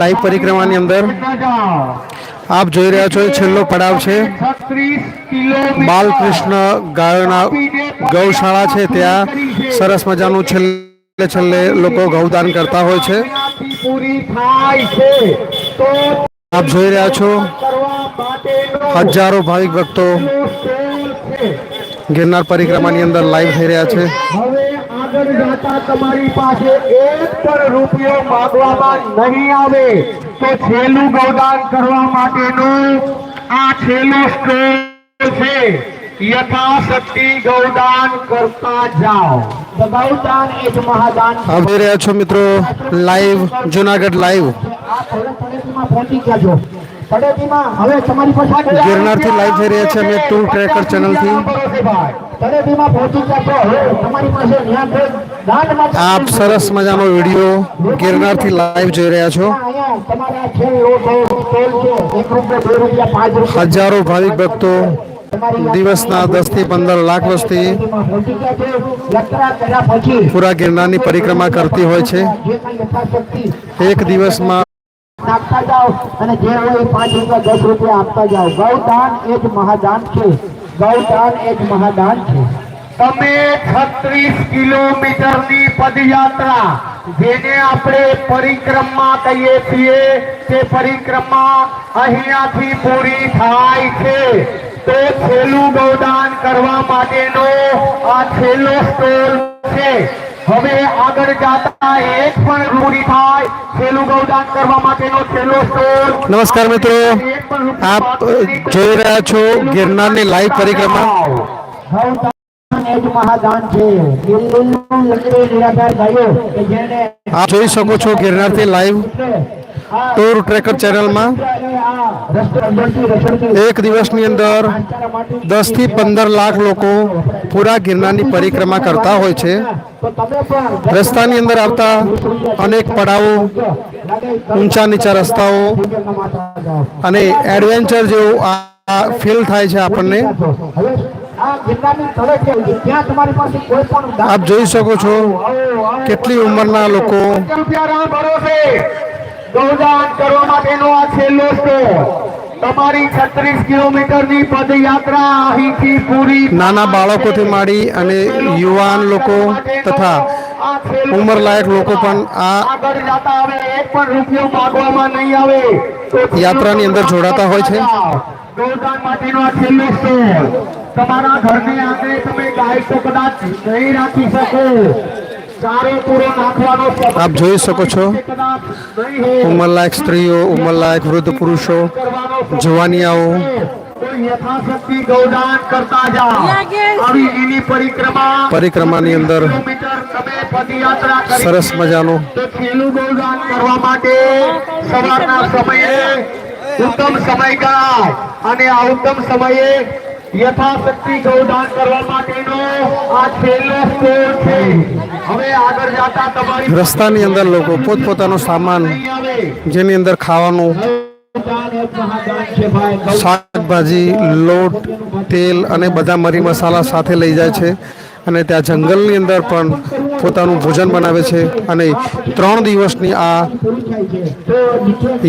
Live પરિક્રમાની અંદર આપ જોઈ રહ્યા છો છેલ્લો પડાવ છે. બાલકૃષ્ણ ગાયોના ગૌશાળા છે, ત્યાં સરસ મજાનું છેલ્લે છેલ્લે લોકો ગૌદાન કરતા હોય છે. આપ જોઈ રહ્યા છો, હજારો ભાવિક ભક્તો ગિરનાર પરિક્રમાની અંદર લાઈવ થઈ રહ્યા છે. હવે આગળ જતા તમારી પાસે એક પણ રૂપિયો માંગવામાં નહીં આવે તો છેલ્લું ગૌદાન કરવા માટેનું આ છેલ્લું સ્ટોલ છે. યથાશક્તિ ગૌદાન કરતા જાઓ. તો ગૌદાન એ જ મહાદાન છે. આપ જોઈ રહ્યા છો મિત્રો લાઈવ જુનાગઢ લાઈવ આ થોડે પડેતીમાં પહોંચી ગયા છો. પડેતીમાં હવે તમારી પાસે આગળ ગિરનારથી live થઈ રહ્યા છે. અમે tour tracker channel આપ સરસ મજાનો વીડિયો ગિરનારથી લાઈવ જોઈ રહ્યા છો. હજારો ભાવિક ભક્તો દિવસના દસથી પંદર લાખ વસ્તી પૂરા ગિરનારની પરિક્રમા કરતી હોય છે. એક દિવસમાં નાખતા જાઓ અને જે હોય પાંચ રૂપિયા દસ રૂપિયા આપતા જાઓ. ગૌદાન એ જ મહાદાન છે. ગૌદાન એ જ મહાદાન છે. તમે છત્રીસ કિલોમીટરની પદયાત્રા, જેને આપણે પરિક્રમા કહીએ છીએ, તે પરિક્રમા અહીંયાથી પૂરી થાય છે. તો છેલ્લું ગૌદાન કરવા માટેનો આ છેલ્લો સ્ટોલ છે. હવે આગળ જતા એક પણ પૂરી થાય. છેલ્લું ગૌદાન કરવા માટેનો છેલ્લો સ્ટોલ નમસ્કાર મિત્રો. આપ જોઈ રહ્યા છો ગિરનારની લાઈવ પરિક્રમા. આપ જોઈ શકો છો ગિરનારથી લાઈવ ટૂર ટ્રેકર ચેનલમાં એક દિવસની અંદર દસથી પંદર લાખ લોકો પૂરા ગિરનારની પરિક્રમા કરતા હોય છે રસ્તાની અંદર આવતા અનેક પડાવો, ઊંચા નીચા રસ્તાઓ અને એડવેન્ચર જેવું આ ફીલ થાય છે આપણને આપ જોઈ શકો છો. કેટલી ઉંમરના લોકો ગૌદાન કરવા માટેનો આ છેલ્લો સ્ટોલ તમારી છત્રીસ કિલોમીટરની પદયાત્રા અહીંથી પૂરી નાના બાળકોથી માંડી અને યુવાન લોકો તથા ઉંમરલાયક લોકો પણ આ આગળ જતા પણ રૂપિયો માંગવામાં નહીં આવે. તો યાત્રાની અંદર જોડાતા હોય છે. ગૌદાન માટેનો આ છેલ્લો સ્ટોલ તમારા ઘરની આંગણે તમે ગાય તો કદાચ નહીં રાખી શકો. આપ જોઈ શકો છો ઉંમરલાયક સ્ત્રીઓ ઉંમરલાયક વૃદ્ધ પુરુષો જવાનિયાઓ. તો યથાશક્તિ ગૌદાન કરતા જાઓ. આવી લીલી પરિક્રમા પરિક્રમાની અંદર સરસ મજાનું કરવા માટે સવારના સમયે ઉત્તમ સમય અને આ ઉત્તમ સમયે યથાશક્તિ ગૌદાન કરવા માટેનો આ છેલ્લો સ્કોર છે. હવે આગળ જતા તમારી રસ્તાની અંદર લોકો પોતપોતાનો સામાન જેની અંદર ખાવાનું શાકભાજી લોટ તેલ અને બધા મરી મસાલા સાથે લઈ જાય છે. અને ત્યાં જંગલની અંદર પણ પોતાનું ભોજન બનાવે છે. અને ત્રણ દિવસની આ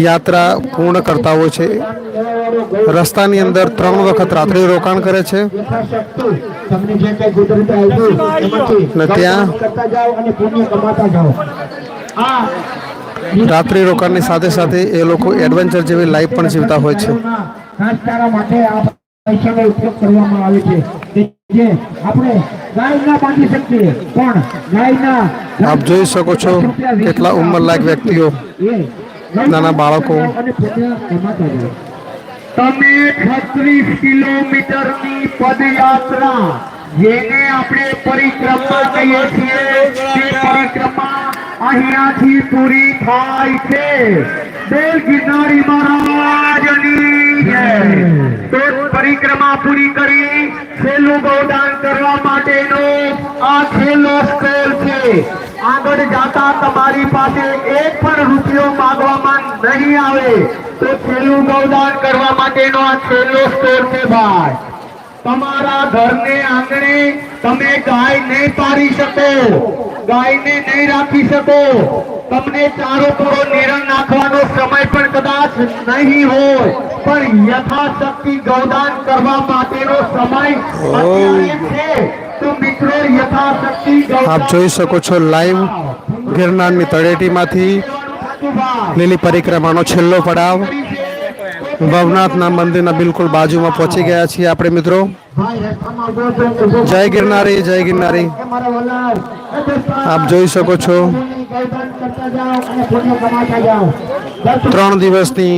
યાત્રા પૂર્ણ કરતા હોય છે. રસ્તાની અંદર ત્રણ વખત રાત્રિ રોકાણ કરે છે. ને ત્યાં રાત્રિ રોકાણની સાથે સાથે એ લોકો એડવેન્ચર જેવી લાઈફ પણ જીવતા હોય છે. ઘાસચારા માટે આ પૈસાનો ઉપયોગ કરવામાં આવે છે. જે આપણે ગાય ના બાંધી શકીએ પણ ગાયના આપ જોઈ શકો છો કેટલા ઉંમરલાયક વ્યક્તિઓ નાના બાળકો. અને કમાતા તમે છત્રીસ કિલોમીટરની પદયાત્રા જેને આપણે પરિક્રમા કહીએ છીએ, તે પરિક્રમા અહીંયાથી પૂરી થાય છે. દેવ ગિરનારી મહારાજની જય. તો પરિક્રમા પૂરી કરી છેલ્લું ગૌદાન કરવા માટેનો આ છેલ્લો સ્ટોલ છે. આગળ જાતા તમારી પાસે એક પણ રૂપિયો માંગવામાં નહીં આવે, તો છેલ્લું ગૌદાન કરવા માટેનો આ છેલ્લો સ્ટોર છે ભાઈ. તમારા ઘરને આંગણે તમે ગાય નહીં પાડી શકો, ગાયને નહીં રાખી શકો. તમને ચારો પૂરો નિરણ નાખવાનો સમય પણ કદાચ નહીં હોય, પણ યથાશક્તિ ગૌદાન કરવા માટેનો સમય અત્યારે છે. આપ જોઈ શકો છો લાઈવ ગિરનારની તળેટીમાંથી લીલી પરિક્રમાનો છેલ્લો પડાવ. ભવનાથના મંદિરના બિલકુલ બાજુમાં પહોંચી ગયા છીએ આપણે મિત્રો. જય ગિરનારી જય ગિરનારી. આપ જોઈ શકો છો ગૌદાન કરતા જાઓ અને પુણ્ય કમાતા જાઓ. દસ ત્રણ દિવસની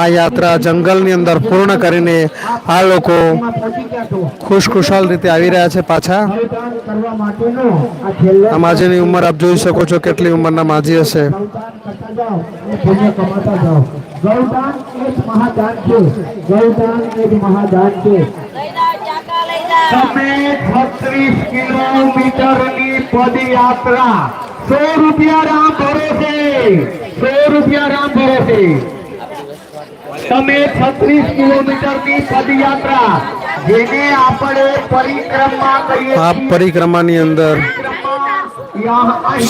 આ યાત્રા જંગલની અંદર પૂર્ણ કરીને આ લોકો ખુશખુશાલ રીતે આવી રહ્યા છે પાછા. ગૌદાન કરવા આ માજીની ઉંમર આપ જોઈ શકો છો કેટલી ઉંમરના માજી હશે. ગૌદાન કરતા જાઓ અને પુણ્ય કમાતા જાઓ. ગૌદાન એ જ મહાદાન છે. ગૌદાન એ જ મહાદાન છે. લઈ જાઓ ચાકા લઈ જાઓ તમે છત્રીસ કિલોમીટરની પદયાત્રા સો રૂપિયા રામ ભરોસે. સો રૂપિયા રામ ભરોસે. તમે છત્રીસ કિલોમીટરની પદયાત્રા જેને આપણે પરિક્રમા કહીએ આ. પરિક્રમાની અંદર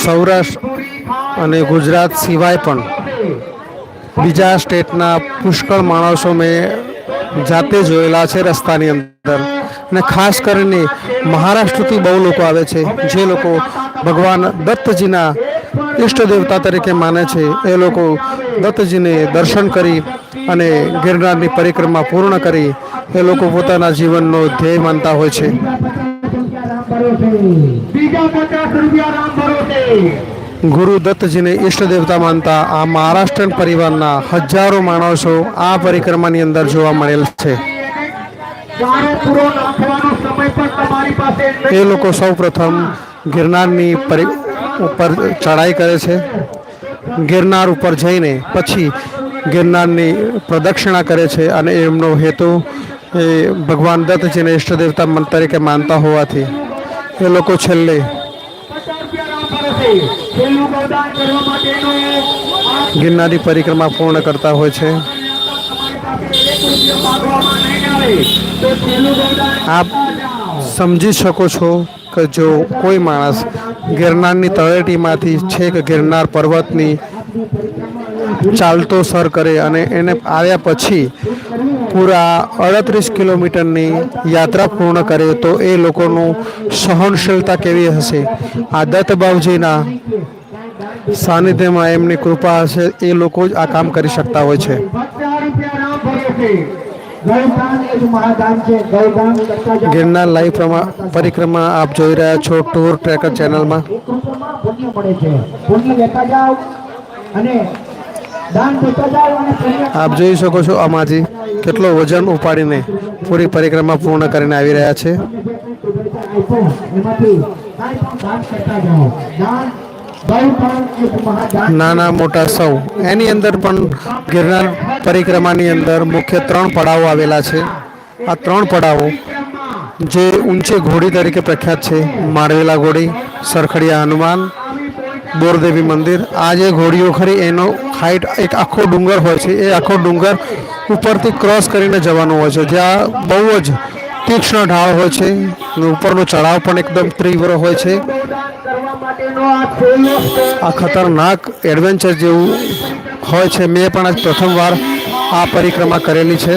સૌરાષ્ટ્ર અને ગુજરાત સિવાય પણ બીજા સ્ટેટના પુષ્કળ માણસો મેં જાતે જોયેલા છે રસ્તાની અંદર. અને ખાસ કરીને મહારાષ્ટ્રથી બહુ લોકો આવે છે. જે લોકો ભગવાન દત્તજીના ઈષ્ટ દેવતા તરીકે માને છે. એ લોકો દત્તજીને દર્શન કરી અને ગિરનારની પરિક્રમા પૂર્ણ કરી એ લોકો પોતાના જીવનનો ધ્યેય માનતા હોય છે. ગુરુ દત્તજીને ઈષ્ટ દેવતા માનતા આ મહારાષ્ટ્રન પરિવારના હજારો માણસો આ પરિક્રમાની અંદર જોવા મળેલ છે. એ લોકો સૌ પ્રથમ ગિરનારની પરિ ઉપર ચડાઈ કરે છે. ગિરનાર ઉપર જઈને પછી ગિરનારની પ્રદક્ષિણા કરે છે અને એમનો હેતુ એ ભગવાન દત્તજીને ઈષ્ટ દેવતા તરીકે માનતા હોવાથી એ લોકો છેલ્લે ગિરનારી પરિક્રમા પૂર્ણ કરતા હોય છે. આપ સમજી શકો છો કે જો કોઈ માણસ ગિરનારની તળેટીમાંથી છેક ગિરનાર પર્વતની ચાલતો સર કરે અને એને આવ્યા પછી પૂરા અડત્રીસ કિલોમીટરની યાત્રા પૂર્ણ કરે, તો એ લોકોનું સહનશીલતા કેવી હશે? આ દત્તબાવજીના સાનિધ્યમાં એમની કૃપા હશે, એ લોકો જ આ કામ કરી શકતા હોય છે. ગિરનાર લાઈવ પરિક્રમા આપ જોઈ રહ્યા છો. ટૂર ટ્રેકર ચેનલમાં આપ જોઈ શકો છો અમાજી કેટલો વજન ઉપાડીને પૂરી પરિક્રમા પૂર્ણ કરીને આવી રહ્યા છે. નાના મોટા સૌ. એની અંદર પણ ગિરનાર પરિક્રમાની અંદર મુખ્ય ત્રણ પડાવો આવેલા છે. આ ત્રણ પડાવો જે ઊંચે ઘોડી તરીકે પ્રખ્યાત છે. માળવેલા ઘોડી, સરખડિયા હનુમાન, બોરદેવી મંદિર. આ જે ઘોડીઓ ખરી, એનો હાઈટ એક આખો ડુંગર હોય છે. એ આખો ડુંગર ઉપરથી ક્રોસ કરીને જવાનું હોય છે. જ્યાં બહુ જ તીક્ષ્ણ ઢાળ હોય છે. ઉપરનો ચઢાવ પણ એકદમ તીવ્ર હોય છે. આ ખતરનાક એડવેન્ચર જેવું હોય છે. મેં પણ આજ પ્રથમવાર આ પરિક્રમા કરેલી છે.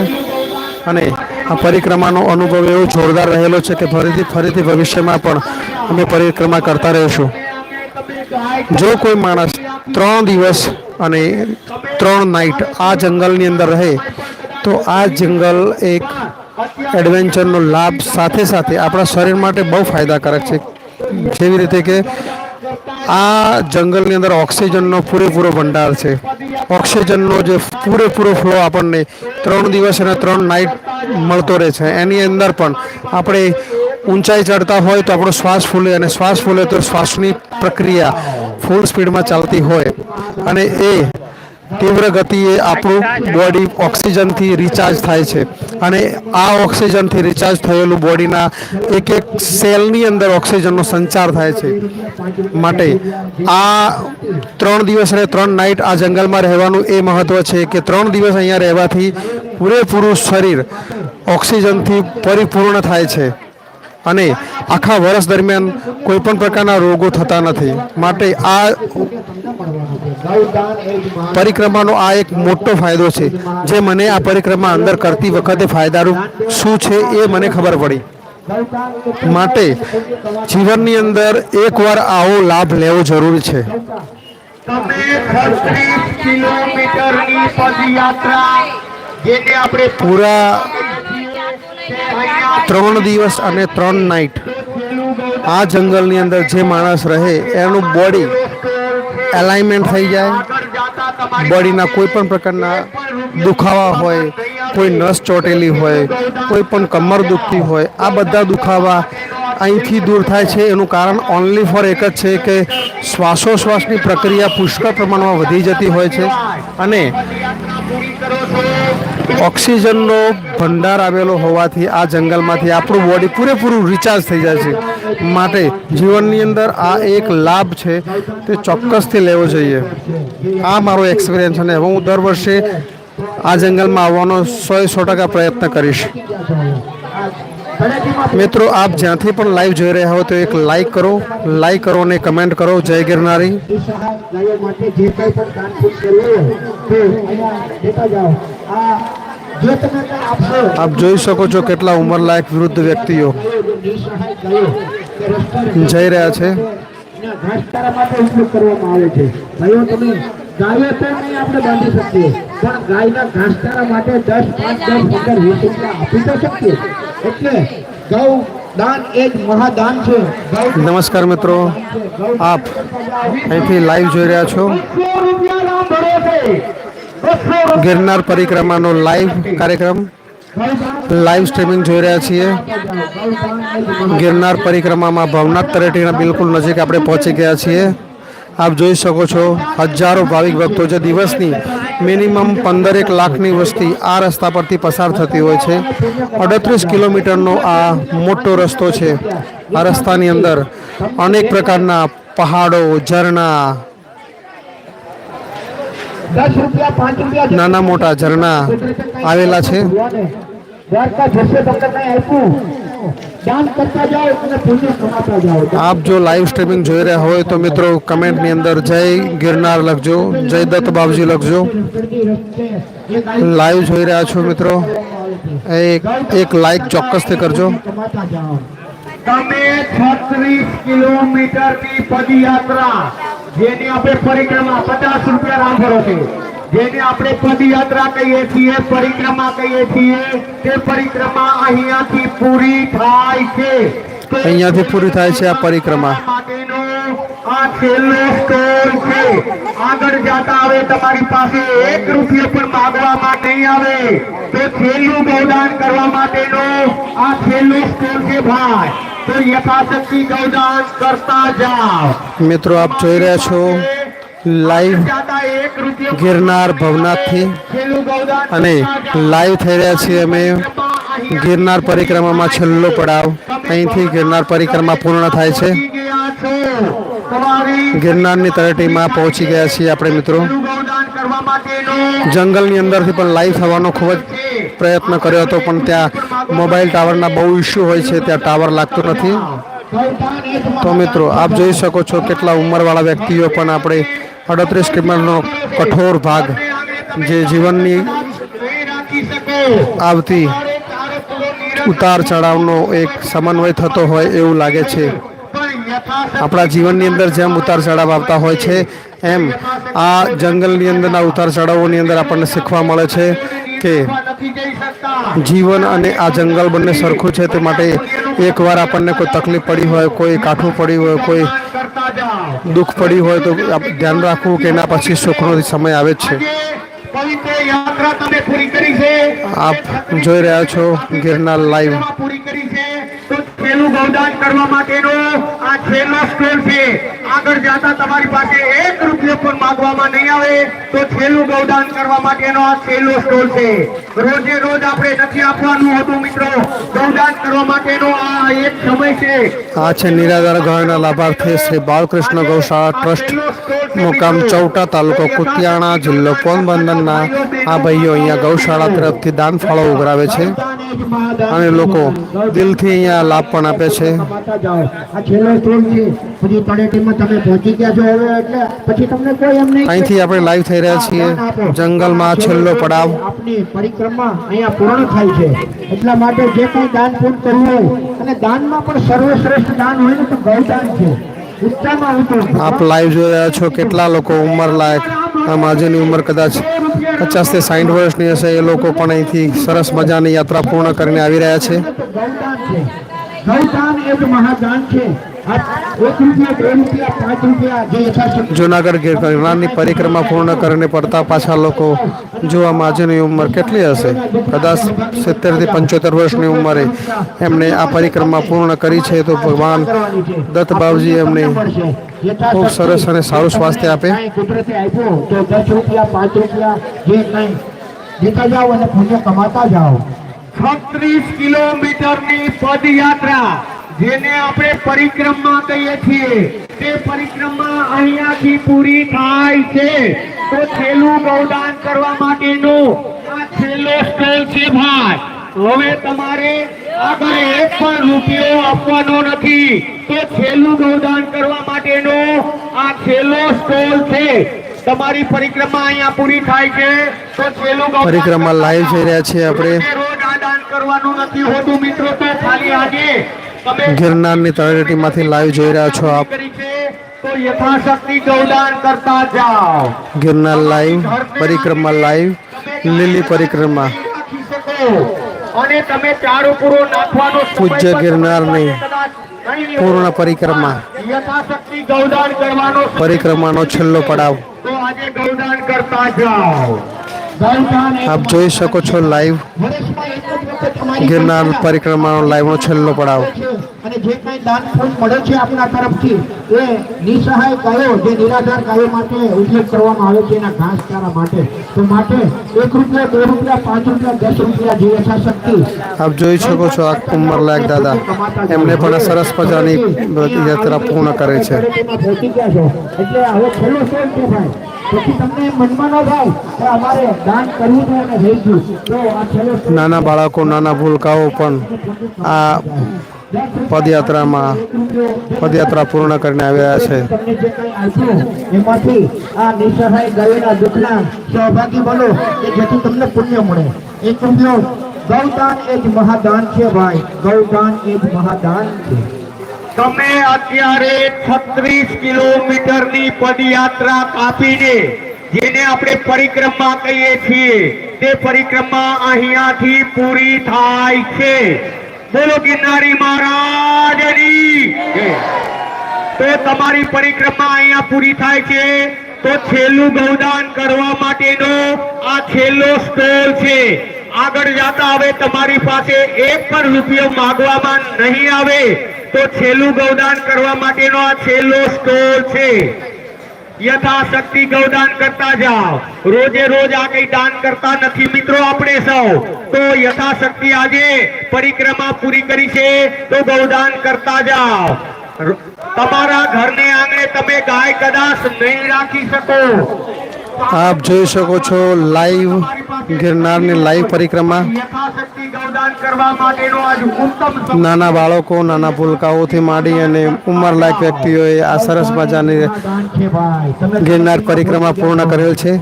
અને આ પરિક્રમાનો અનુભવ એવો જોરદાર રહેલો છે કે ફરીથી ફરીથી ભવિષ્યમાં પણ અમે પરિક્રમા કરતા રહીશું. જો કોઈ માણસ ત્રણ દિવસ અને ત્રણ નાઇટ આ જંગલની અંદર રહે, તો આ જંગલ એક એડવેન્ચરનો લાભ સાથે સાથે આપણા શરીર માટે બહુ ફાયદાકારક છે. જેવી રીતે કે આ જંગલની અંદર ઓક્સિજનનો પૂરેપૂરો ભંડાર છે. ઓક્સિજનનો જે પૂરેપૂરો ફ્લો આપણને ત્રણ દિવસ અને ત્રણ નાઇટ મળતો રહે છે. એની અંદર પણ આપણે ઊંચાઈ ચડતા હોય તો આપણો શ્વાસ ફૂલે અને શ્વાસ ફૂલે તો શ્વાસની પ્રક્રિયા ફૂલ સ્પીડમાં ચાલતી હોય. અને એ તીવ્ર ગતિએ આપણું બોડી ઓક્સિજનથી રિચાર્જ થાય છે. અને આ ઓક્સિજનથી રિચાર્જ થયેલું બોડીના એક એક સેલની અંદર ઓક્સિજનનો સંચાર થાય છે માટે. આ ત્રણ દિવસ અને ત્રણ નાઇટ આ જંગલમાં રહેવાનું એ મહત્ત્વ છે કે ત્રણ દિવસ અહીંયા રહેવાથી પૂરેપૂરું શરીર ઓક્સિજનથી પરિપૂર્ણ થાય છે. અને આખા વર્ષ દરમિયાન કોઈ પણ પ્રકારના રોગો થતા નથી. માટે આ પરિક્રમાનો આ એક મોટો ફાયદો છે. જે મને આ પરિક્રમા અંદર કરતી વખતે ફાયદારૂપ શું છે એ મને ખબર પડી. માટે જીવનની અંદર એકવાર આવો લાભ લેવો જરૂરી છે. કિલોમીટરની પદયાત્રા જેને આપણે પૂરા ત્રણ દિવસ અને ત્રણ નાઇટ આ જંગલની અંદર જે માણસ રહે એનું બોડી એલાઇનમેન્ટ થઈ જાય. બોડીના કોઈ પણ પ્રકારના દુખાવા હોય, કોઈ નસ ચોટેલી હોય, કોઈ પણ કમર દુખતી હોય, આ બધા દુખાવા અહીંથી દૂર થાય છે. એનું કારણ ઓનલી ફોર એક જ છે કે શ્વાસોશ્વાસની પ્રક્રિયા પુષ્કળ પ્રમાણમાં વધી જતી હોય છે અને ઓક્સિજનનો ભંડાર આવેલો હોવાથી આ જંગલમાંથી આપણું બોડી પૂરેપૂરું રિચાર્જ થઈ જાય છે. માટે જીવનની અંદર આ એક લાભ છે, તે ચોક્કસથી લેવો જોઈએ. આ મારો એક્સપિરિયન્સ અને હું દર વર્ષે આ જંગલમાં આવવાનો સો સો ટકા પ્રયત્ન કરીશ. મિત્રો, આપ જ્યાંથી પણ લાઈવ જોઈ રહ્યા હો, તો એક લાઈક કરો લાઈક કરો અને કમેન્ટ કરો. જય ગિરનારી. આપ જોઈ શકો છો કેટલા ઉંમરલાયક વૃદ્ધ વ્યક્તિઓ. જઈ રહ્યા છે. ઘાસચારા માટે ઉપયોગ કરવામાં આવે છે. ભાઈઓ તમે ગાયો તો નહીં આપણે બાંધી શકીએ પણ ગાયના ઘાસચારા માટે દસ પાંચ દસ પંદર વીસ રૂપિયા આપી તો શકીએ. એટલે ગૌ દાન એ જ મહાદાન છે. નમસ્કાર મિત્રો. આપ અહીંથી લાઈવ જોઈ રહ્યા છો. ગિરનાર પરિક્રમાનો લાઈવ કાર્યક્રમ. લાઈવ સ્ટ્રીમિંગ જોઈ રહ્યા છીએ. ગિરનાર પરિક્રમામાં ભવનાથ તળેટીના બિલકુલ નજીક આપણે પહોંચી ગયા છીએ. આપ જોઈ શકો છો, હજારો ભાવિક ભક્તો જે દિવસની મિનિમમ પંદરેક લાખની વસ્તી આ રસ્તા પરથી પસાર થતી હોય છે. અડત્રીસ કિલોમીટરનો આ મોટો રસ્તો છે. આ રસ્તાની અંદર અનેક પ્રકારના પહાડો, ઝરણા દસ રૂપિયા પાંચ રૂપિયા નાના મોટા ઝરણા આવેલા છે. આપ જો લાઈવ સ્ટ્રીમિંગ જોઈ રહ્યા હોય તો મિત્રો કમેન્ટની અંદર જય ગિરનાર લખજો જય દત્ત બાબજી લખજો. લાઈવ જોઈ રહ્યા છો મિત્રો. એક એક લાઈક ચોક્કસથી કરજો. તમે છત્રીસ કિલોમીટરની પદયાત્રા જેની આપણે પરિક્રમા પચાસ રૂપિયા રામ ભરો છે. જેને આપણે પદયાત્રા કહીએ છીએ પરિક્રમા કહીએ છીએ તે પરિક્રમા અહીંયાથી પૂરી થાય છે. અહીંયાથી પૂરી થાય છે આ પરિક્રમા માટેનો આ છેલ્લો સ્ટોર છે. આગળ જતા આવે તમારી પાસે એક રૂપિયો પણ માગવામાં નહીં આવે. તો છેલ્લું ગૌદાન કરવા માટેનો આ છેલ્લું સ્ટોર છે ભાઈ. મિત્રો, આપ જોઈ રહ્યા છો લાઈવ ગિરનાર ભવનાથથી. અને લાઈવ થઈ રહ્યા છીએ અમે. ગિરનાર પરિક્રમામાં છેલ્લો પડાવ. અહીંથી ગિરનાર પરિક્રમા પૂર્ણ થાય છે. ગિરનારની તળેટીમાં પહોંચી ગયા છીએ આપણે, મિત્રો. જંગલની અંદરથી પણ લાઈવ થવાનો ખૂબ જ પ્રયત્ન કર્યો હતો, પણ ત્યાં મોબાઈલ ટાવરના બહુ ઇસ્યુ હોય છે, ત્યાં ટાવર લાગતો નથી. તો મિત્રો, આપ જોઈ શકો છો કેટલા ઉંમરવાળા વ્યક્તિઓ પણ આપણે અડત્રીસ કિલોમીટરનો કઠોર ભાગ જે જીવનની આવતી ઉતાર ચઢાવનો એક સમન્વય થતો હોય એવું લાગે છે. આપણા જીવનની અંદર જેમ ઉતાર ચઢાવ આવતા હોય છે, એમ આ જંગલની અંદરના ઉતાર ચઢાવોની અંદર આપણને શીખવા મળે છે. કે જીવન અને આ જંગલ બંને સરખું છે તે માટે એકવાર આપણને કોઈ તકલીફ પડી હોય, કોઈ કાઠું પડ્યું હોય, કોઈ દુઃખ પડ્યું હોય તો ધ્યાન રાખવું કે એના પછી સુખનો સમય આવે જ છે. આપ જોઈ રહ્યા છો ગિરનાર લાઈવ પૂરી કરી છે. તો છેલ્લું કરવા માટેનો આ છેલ્લો સ્ટોર છે. આગળ જતા તમારી પાસે એક રૂપિયો પણ માંગવામાં નહીં આવે તો છેલ્લું ગૌદાન કરવા માટેનો આ છેલ્લો સ્ટોલ છે રોજે રોજ આપણે નથી આપવાનું હતું મિત્રો ગૌદાન કરવા માટેનો આ એક સમય છે આ છે નિરાધાર ગાયના લાભાર્થી શ્રી બાલકૃષ્ણ ગૌશાળા ટ્રસ્ટ મુકામ ચૌટા તાલુકો કુતિયાણા જિલ્લો પોરબંદરના આ ભાઈઓ અહીંયા ગૌશાળા તરફથી દાન ફાળો ઉઘરાવે છે અને લોકો દિલથી અહીંયા લાભ પણ આપે છે આ છેલ્લો સ્ટોલ છે પછી તમે પહોંચી ગયા છો હવે એટલે પછી તમને કોઈ એમ નહીં અહીંથી આપણે લાઈવ થઈ રહ્યા છીએ. જંગલમાં છેલ્લો પડાવ. આપની પરિક્રમા અહીંયા પૂર્ણ થાય છે. એટલા માટે જે કંઈ દાન પૂર્ણ કરવું હોય અને દાનમાં પણ સર્વશ્રેષ્ઠ દાન હોય ને તો ગૌદાન છે. આપ લાઈવ જોઈ રહ્યા છો કેટલા લોકો ઉંમર લાયક. આ માજીની ઉંમર કદાચ પચાસથી સાઠ વર્ષની હશે એ લોકો પણ અહીંથી સરસ મજાની યાત્રા પૂર્ણ કરીને આવી રહ્યા છે. ગૌદાન છે. ગૌદાન એ જ મહાદાન છે. જુનાગઢ ગીર ગિરનારની પરિક્રમા પૂર્ણ કરીને પડતા પાછા લોકો જો આ માજેની ઉંમર કેટલી હશે? કદાચ સિત્તેરથી પંચોતેર વર્ષની ઉંમરે એમણે આ પરિક્રમા પૂર્ણ કરી છે તો ભગવાન દત્ત બાબજી એમને ખૂબ સરસ અને સારું સ્વાસ્થ્ય આપે. કાંઈ કુદરતે તો દસ રૂપિયા પાંચ રૂપિયા જે કંઈ દેતા જાઓ અને પુણ્ય કમાતા જાઓ. છત્રીસ કિલોમીટરની પદયાત્રા જેને આપણે પરિક્રમા કહીએ છીએ તે પરિક્રમા અહીંયાથી પૂરી થાય છે. તો છેલ્લું ગૌદાન કરવા માટેનું આ છેલ્લો સ્ટોલ છે ભાઈ. હવે તમારે આગળ એક પણ રૂપિયો આપવાનો નથી. તો છેલ્લું ગૌદાન કરવા માટેનો આ છેલ્લો સ્ટોલ છે. તમારી પરિક્રમા અહીંયા પૂરી થાય છે. તો છેલ્લું પરિક્રમા લાઈવ થઈ રહ્યા છે આપણે. રોજ આ દાન કરવાનું નથી હોતું મિત્રો. તો ખાલી આજે ગિરનારની તળેટીમાંથી લાઈવ જોઈ રહ્યા છો આપ. ગિરનાર લાઈવ, પરિક્રમા લાઈવ, લીલી પરિક્રમા. પૂજ્ય ગિરનારની. પૂર્ણ પરિક્રમા. પરિક્રમાનો છેલ્લો પડાવ. તો આજે ગૌદાન કરતા જાઓ આપ જોઈ શકો છો લાઈવ ગિરનાર પરિક્રમાનો લાઈવનો છેલ્લો પડાવ. અને જે કંઈ દાન પુણ્ય મળે છે આપના તરફથી એ નિસહાય ગાયો જે નિરાધાર ગાયો માટે ઉપયોગ કરવામાં આવે છે એના ઘાસચારા માટે. તો માટે એક રૂપિયા બે રૂપિયા પાંચ રૂપિયા દસ રૂપિયા જે યથાશક્તિ. આપ જોઈ શકો છો આ લાયક દાદા. એમને પણ સરસ મજાની યાત્રા પૂર્ણ કરે છે. એટલે હવે છેલ્લો છે ભાઈ નાના બાળકો નાના ભૂલકાઓ પણ આ પદયાત્રામાં પદયાત્રા પૂર્ણ કરીને આવ્યા છે. એમાંથી આ નિસહાય ગાયોના દુઃખના સહભાગી બનો કે જેથી તમને પુણ્ય મળે. એક રૂપિયો ગૌદાન એ જ મહાદાન છે ભાઈ. ગૌદાન એ જ મહાદાન છે. તમે અત્યારે છત્રીસ કિલોમીટરની પદયાત્રા કાપીને જેને આપણે પરિક્રમા કહીએ છીએ. તે પરિક્રમા અહીંયાથી પૂરી થાય છે. બોલો ગિરનારી મહારાજની. જય. તો તમારી પરિક્રમા અહીંયા પૂરી થાય છે. તો છેલ્લું ગૌદાન કરવા માટેનો આ છેલ્લો સ્ટોલ છે. આગળ જતા હવે તમારી પાસે એક પણ રૂપિયો માંગવામાં નહીં આવે. તો છેલ્લું ગૌદાન કરવા માટેનો આ છેલ્લો સ્ટોલ છે. યથાશક્તિ ગૌદાન કરતા જાઓ. રોજે રોજ આ કઈ દાન કરતા નથી મિત્રો આપણે સૌ. તો યથાશક્તિ આજે પરિક્રમા પૂરી કરી છે. તો ગૌદાન કરતા જાઓ. ર- તમારા ઘરને આંગણે તમે ગાય કદાચ નહીં રાખી શકો. આપ જોઈ શકો છો લાઈવ ગિરનારની લાઈવ પરિક્રમા. નાના બાળકો નાના ભૂલકાઓથી માંડી અને ઉંમરલાયક વ્યક્તિઓએ આ સરસ મજાની ગિરનાર પરિક્રમા પૂર્ણ કરેલ છે.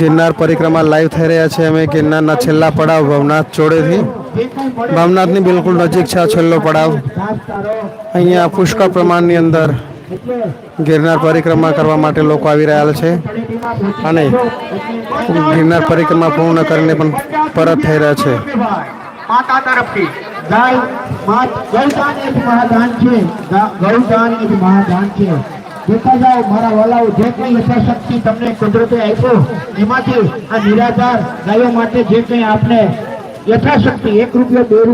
ગિરનાર પરિક્રમા લાઈવ થઈ રહ્યા છે અમે ગિરનારના છેલ્લા પડાવ ભવનાથ જોડેથી. જે ભવનાથની બિલકુલ નજીક છે આ છેલ્લો પડાવ. અહીંયા પુષ્કળ પ્રમાણની અંદર ગિરનાર પરિક્રમા કરવા માટે લોકો આવી રહ્યા છે અને ગિરનાર પરિક્રમા પૂર્ણ કરીને પણ પરત થઈ રહ્યા છે. જે કંઈ યથાશક્તિ તમને કુદરતે આપ્યો, એમાંથી આ નિરાધાર ગાયો માટે જે કંઈ આપને યથાશક્તિ, એક રૂપિયો, બે